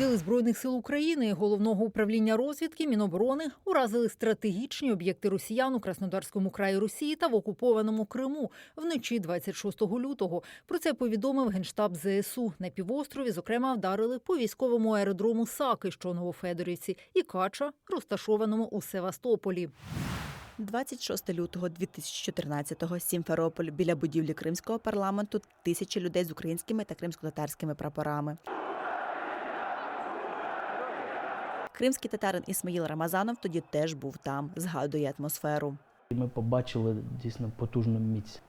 Підрозділи збройних сил України, головного управління розвідки, Міноборони уразили стратегічні об'єкти росіян у Краснодарському краї Росії та в окупованому Криму вночі 26 лютого. Про це повідомив генштаб ЗСУ. На півострові, зокрема, вдарили по військовому аеродрому Саки, що Новофедорівці, і Кача, розташованому у Севастополі. 26 лютого 2014-го Сімферополь біля будівлі кримського парламенту тисячі людей з українськими та кримсько-татарськими прапорами. Кримський татарин Ісмаїл Рамазанов тоді теж був там, згадує атмосферу. Ми побачили дійсно потужну міць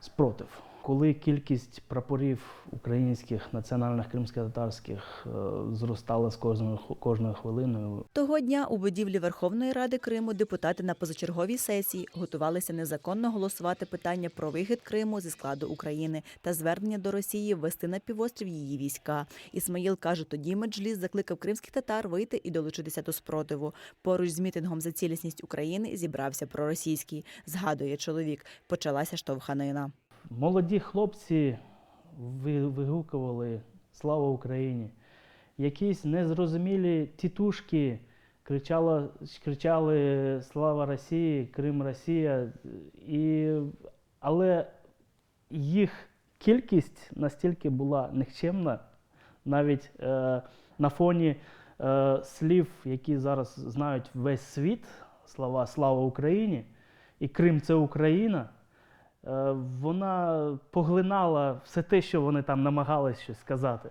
спротив. Коли кількість прапорів українських національних кримсько-татарських е, зростала з кожною кожною хвилиною, Того дня у будівлі Верховної Ради Криму депутати на позачерговій сесії готувалися незаконно голосувати питання про вихід Криму зі складу України та звернення до Росії ввести на півострів її війська. Ісмаїл каже, тоді Меджліс закликав кримських татар вийти і долучитися до спротиву. Поруч з мітингом за цілісність України зібрався проросійський. Згадує чоловік. Почалася штовханина. Молоді хлопці вигукували Слава Україні! Якісь незрозумілі тітушки кричали, кричали Слава Росії, Крим Росія. І, але їх кількість настільки була нікчемна, навіть е, на фоні е, слів, які зараз знають весь світ, слова Слава Україні і Крим це Україна. Е, Вона поглинала все те, що вони там намагались щось сказати.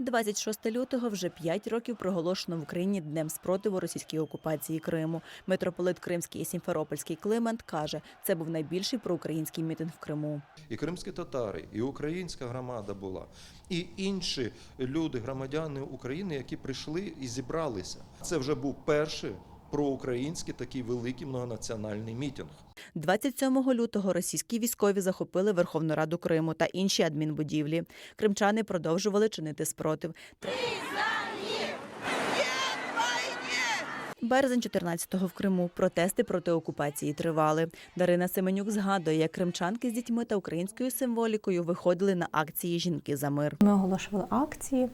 26 лютого вже 5 років проголошено в Україні днем спротиву російській окупації Криму. Митрополит Кримський і Сімферопольський Климент каже, це був найбільший проукраїнський мітинг в Криму. і кримські татари, і українська громада була, і інші люди, громадяни України, які прийшли і зібралися. Це вже був перший проукраїнський такий великий многонаціональний мітинг. 27 лютого російські військові захопили Верховну Раду Криму та інші адмінбудівлі. Кримчани продовжували чинити спротив. Березень 14-го в Криму протести проти окупації тривали. Дарина Семенюк згадує, як кримчанки з дітьми та українською символікою виходили на акції Жінки за мир. Ми оголошували акції,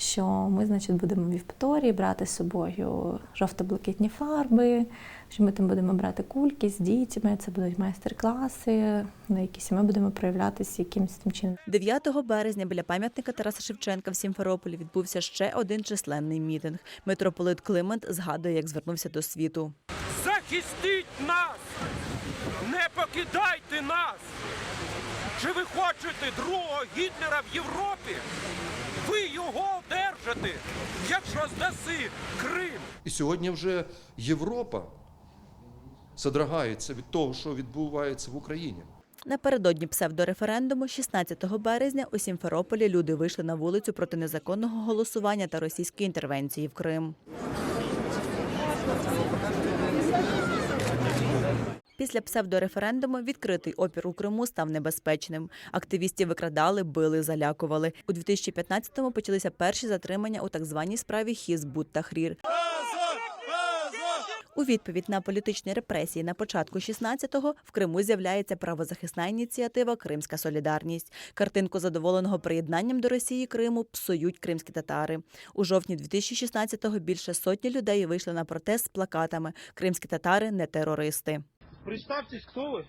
що ми, значить, будемо в Євпаторії брати з собою жовто-блакитні фарби, що ми там будемо брати кульки з дітьми, це будуть майстер-класи, на якісь ми будемо проявлятися якимось тим чином. 9 березня біля пам'ятника Тараса Шевченка в Сімферополі відбувся ще один численний мітинг. Митрополит Климент згадує, як звернувся до світу. Захистіть нас! Не покидайте нас! Чи ви хочете другого Гітлера в Європі? Ви його одержите, якщо здаси Крим. І сьогодні вже Європа задрагається від того, що відбувається в Україні. Напередодні псевдореферендуму, 16 березня, у Сімферополі люди вийшли на вулицю проти незаконного голосування та російської інтервенції в Крим. Після псевдореферендуму відкритий опір у Криму став небезпечним. Активістів викрадали, били, залякували. У 2015-му почалися перші затримання у так званій справі Хізбут та Хрір. У відповідь на політичні репресії на початку 16-го в Криму з'являється правозахисна ініціатива Кримська солідарність. Картинку задоволеного приєднанням до Росії Криму псують кримські татари. У жовтні 2016-го більше сотні людей вийшли на протест з плакатами Кримські татари не терористи. Представьтесь, кто вы?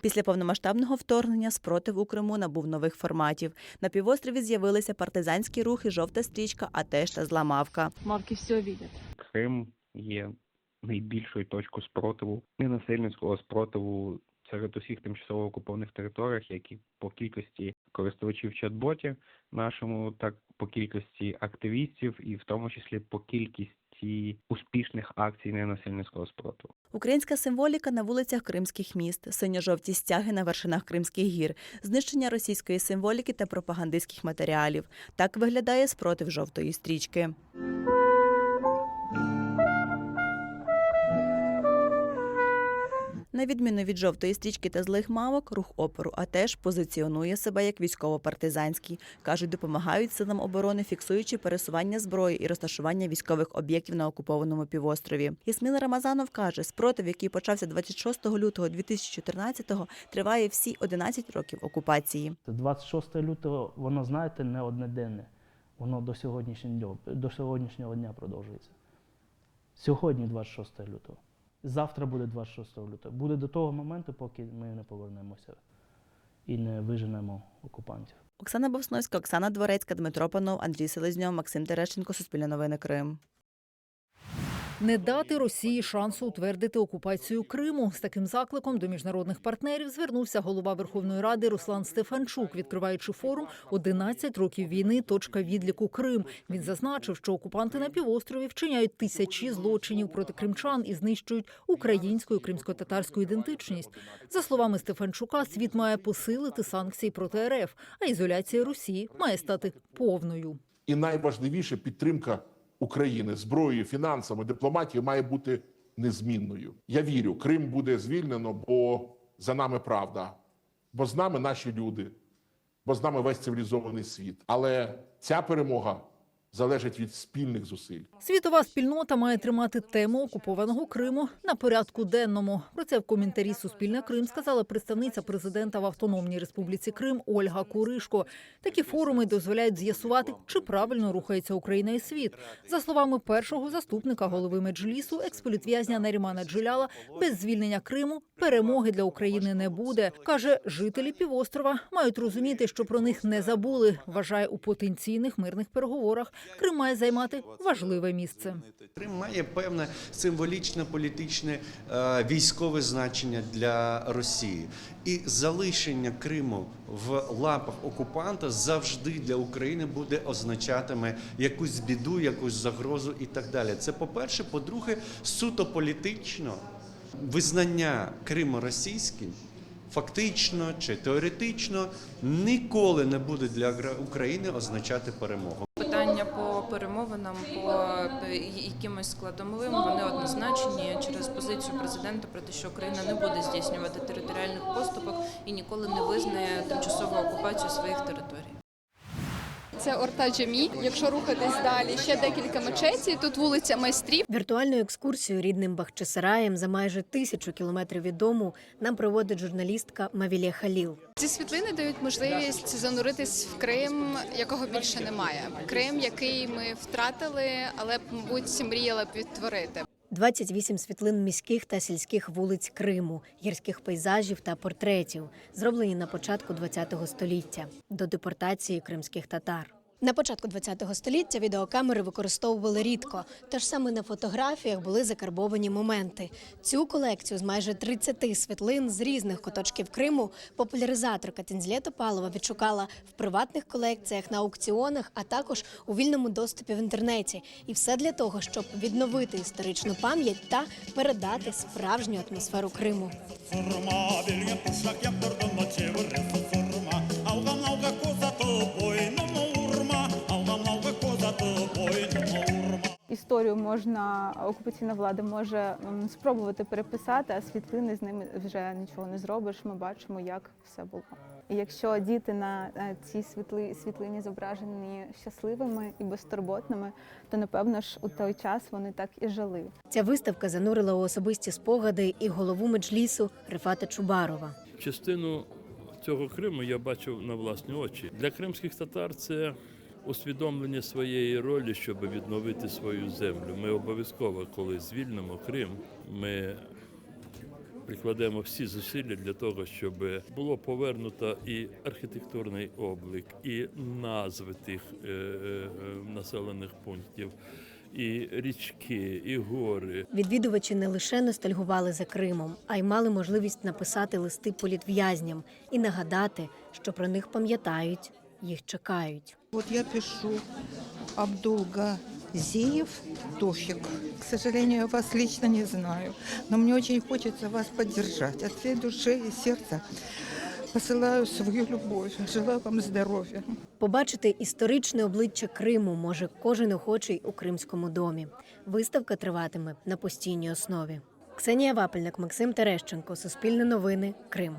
Після повномасштабного вторгнення спротив у Криму набув нових форматів. На півострові з'явилися партизанські рухи, жовта стрічка, а теж та зламавка. Мавки все видят. Крим є найбільшою точкою спротиву, ненасильницького спротиву серед усіх тимчасово окупованих територіях, як і по кількості користувачів чат-ботів нашому, так по кількості активістів, і в тому числі по кількості успішних акцій ненасильницького спротиву. Українська символіка на вулицях кримських міст, синьо-жовті стяги на вершинах Кримських гір, знищення російської символіки та пропагандистських матеріалів. Так виглядає спротив жовтої стрічки. На відміну від жовтої стрічки та злих мавок, рух опору а теж позиціонує себе як військово-партизанський. кажуть, допомагають силам оборони, фіксуючи пересування зброї і розташування військових об'єктів на окупованому півострові. Ісміл Рамазанов каже, спротив, який почався 26 лютого 2014-го, триває всі 11 років окупації. 26 лютого, воно, знаєте, не одноденне. Воно до сьогоднішнього, до сьогоднішнього дня продовжується. Сьогодні 26 лютого. Завтра буде 26 лютого. Буде до того моменту, поки ми не повернемося і не виженемо окупантів. Оксана Бовсновська, Оксана Дворецька, Дмитро Панов, Андрій Селезньов, Максим Терещенко, Суспільне новини Крим. Не дати Росії шансу утвердити окупацію Криму. З таким закликом до міжнародних партнерів звернувся голова Верховної Ради Руслан Стефанчук, відкриваючи форум «11 років війни. Точка відліку Крим. Він зазначив, що окупанти на півострові вчиняють тисячі злочинів проти кримчан і знищують українську і кримсько-татарську ідентичність. За словами Стефанчука, світ має посилити санкції проти РФ, а ізоляція Росії має стати повною. І найважливіше підтримка України зброєю, фінансами, дипломатією має бути незмінною. Я вірю, Крим буде звільнено, бо за нами правда, бо з нами наші люди, бо з нами весь цивілізований світ. Але ця перемога залежить від спільних зусиль. Світова спільнота має тримати тему окупованого Криму на порядку денному. Про це в коментарі Суспільне Крим сказала представниця президента в Автономній Республіці Крим Ольга Куришко. Такі форуми дозволяють з'ясувати, чи правильно рухається Україна і світ. За словами першого заступника голови Меджлісу, експолітв'язня Нарімана Джиляла, без звільнення Криму перемоги для України не буде. каже, жителі півострова мають розуміти, що про них не забули. Вважає у потенційних мирних переговорах. Крим має займати важливе місце. Крим має певне символічне політичне е, військове значення для Росії, і залишення Криму в лапах окупанта завжди для України буде означатиме якусь біду, якусь загрозу і так далі. Це по-перше, по-друге, суто політично визнання Криму російським. Фактично чи теоретично ніколи не буде для України означати перемогу. Перемовинам, по е, якимось складовим, вони однозначні через позицію президента про те, що Україна не буде здійснювати територіальних поступок і ніколи не визнає тимчасову окупацію своїх територій. Це Орта Джамі. Якщо рухатись далі, ще декілька мечеті. Тут вулиця майстрів. Віртуальну екскурсію рідним Бахчисараєм за майже тисячу кілометрів від дому нам проводить журналістка Мавілія Халіл. Ці світлини дають можливість зануритись в Крим, якого більше немає. Крим, який ми втратили, але мабуть мріяли б відтворити. 28 світлин міських та сільських вулиць Криму, гірських пейзажів та портретів, зроблені на початку ХХ століття до депортації кримських татар. На початку ХХ століття відеокамери використовували рідко, тож саме на фотографіях були закарбовані моменти. Цю колекцію з майже 30 світлин з різних куточків Криму популяризаторка Тінзлє Топалова відшукала в приватних колекціях на аукціонах, а також у вільному доступі в інтернеті. І все для того, щоб відновити історичну пам'ять та передати справжню атмосферу Криму. Історію можна окупаційна влада може спробувати переписати, а світлини з ними вже нічого не зробиш. Ми бачимо, як все було. І якщо діти на цій світли, світлині зображені щасливими і безтурботними, то напевно ж у той час вони так і жили. Ця виставка занурила у особисті спогади і голову меджлісу Рифата Чубарова. Частину цього Криму я бачив на власні очі. Для кримських татар це усвідомлення своєї ролі, щоб відновити свою землю. Ми обов'язково, коли звільнимо Крим, ми прикладемо всі зусилля для того, щоб було повернуто і архітектурний облик, і назви тих е, е, населених пунктів, і річки, і гори. Відвідувачі не лише ностальгували за Кримом, а й мали можливість написати листи політв'язням і нагадати, що про них пам'ятають, їх чекають. Вот я пишу Абдулгазиев Тофик. К сожалению, я вас лично не знаю, но мне очень хочется вас поддержать. От всей души и сердца посылаю свою любовь. Желаю вам здоровья. Побачити історичне обличчя Криму може кожен охочий у Кримському домі. Виставка триватиме на постійній основі. Ксенія Вапельник, Максим Терещенко, Суспільне новини, Крим.